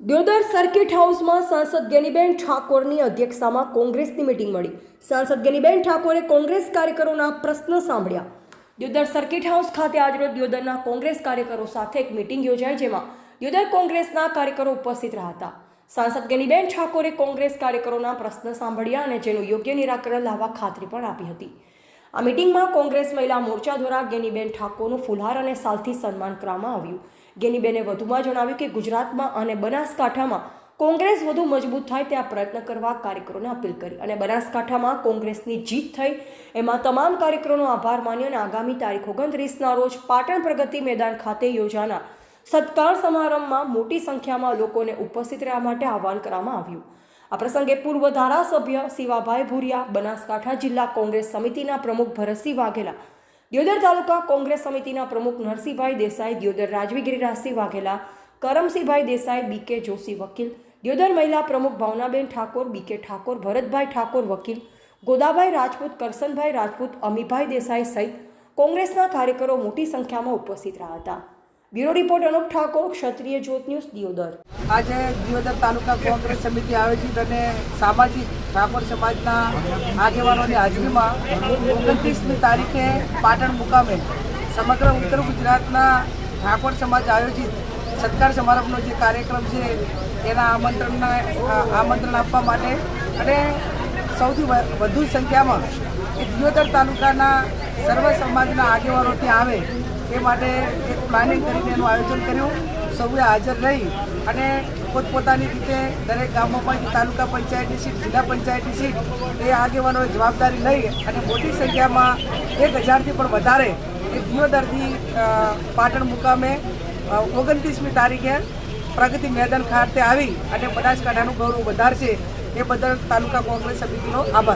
Deodar circuit હાઉસમાં સાંસદ ગેનીબેન ઠાકોરની અધ્યક્ષતામાં કોંગ્રેસની મીટિંગ મળી. સાંસદ ગેનીબેન ઠાકોરે કોંગ્રેસ કાર્યકરોના પ્રશ્ન સાંભળ્યા. દિયોદર સર્કિટ હાઉસ ખાતે આજરોજ દિયોદરના કોંગ્રેસ કાર્યકરો સાથે એક મીટિંગ યોજાઈ જેમાં દિયોદર કોંગ્રેસના કાર્યકરો ઉપસ્થિત રહ્યા હતા સાંસદ ગેનીબેન ઠાકોરે કોંગ્રેસ કાર્યકરોના પ્રશ્ન સાંભળ્યા અને જેનું યોગ્ય નિરાકરણ લાવવા ખાતરી પણ આપી હતી. આ મીટિંગમાં કોંગ્રેસ મહિલા મોરચા દ્વારા ગેનીબેન ઠાકોરનું ફુલહાર અને સાલથી સન્માન કરવામાં આવ્યું. ગેનીબેને વધુમાં જણાવ્યું કે ગુજરાતમાં અને બનાસકાંઠામાં કોંગ્રેસ વધુ મજબૂત થાય ત્યાં પ્રયત્ન કરવા કાર્યકરોને અપીલ કરી. અને બનાસકાંઠામાં કોંગ્રેસની જીત થઈ એમાં તમામ કાર્યકરોનો આભાર માન્યો અને આગામી તારીખ ઓગણત્રીસના રોજ પાટણ પ્રગતિ મેદાન ખાતે યોજાનાર સત્કાર સમારંભમાં મોટી સંખ્યામાં લોકોને ઉપસ્થિત રહેવા માટે આહવાન કરવામાં આવ્યું. આ પ્રસંગે પૂર્વ ધારાસભ્ય શિવાભાઈ ભુરિયા, બનાસકાંઠા જિલ્લા કોંગ્રેસ સમિતિના પ્રમુખ ભરતસિંહ વાઘેલા દિયોદર તાલુકા કોંગ્રેસ સમિતિના પ્રમુખ નરસિંહભાઈ દેસાઈ, દિયોદર રાજવી ગિરિરાજસિંહ વાઘેલા, કરમસિંહભાઈ દેસાઈ બીકે જોશી વકીલ, દિયોદર મહિલા પ્રમુખ ભાવનાબેન ઠાકોર બીકે ઠાકોર, ભરતભાઈ ઠાકોર વકીલ, ગોદાભાઈ રાજપૂત, કરસનભાઈ રાજપૂત, અમીભાઈ દેસાઈ સહિત કોંગ્રેસના કાર્યકરો મોટી સંખ્યામાં ઉપસ્થિત રહ્યા હતા. Bureau report Anup Thakor, Kshatriya Jyot news, Deodar. આજે દિયોદર તાલુકા કોંગ્રેસ સમિતિ આયોજિત અને સામાજિક ઠાકોર સમાજના આગેવાનોની હાજરીમાં ઓગણત્રીસમી તારીખે પાટણ મુકામે સમગ્ર ઉત્તર ગુજરાતના ઠાકોર સમાજ આયોજિત સત્કાર સમારંભનો જે કાર્યક્રમ છે, એના આમંત્રણના આમંત્રણ આપવા માટે અને સૌથી વધુ સંખ્યામાં એ દિયોદર તાલુકાના સર્વ સમાજના આગેવાનો ત્યાં આવે એ માટે એક પ્લાનિંગ કરીને એનું આયોજન કર્યું. સૌએ હાજર રહી અને પોતપોતાની રીતે દરેક ગામોમાં તાલુકા પંચાયતની સીટ, જિલ્લા પંચાયતની સીટ એ આગેવાનોએ જવાબદારી લઈ અને મોટી સંખ્યામાં એક હજારથી પણ વધારે એ દિયોદરથી પાટણ મુકામે ઓગણત્રીસમી તારીખે પ્રગતિ મેદાન ખાતે આવી અને બનાસકાંઠાનું ગૌરવ વધારશે. એ બદલ તાલુકા કોંગ્રેસ સમિતિનો આભાર.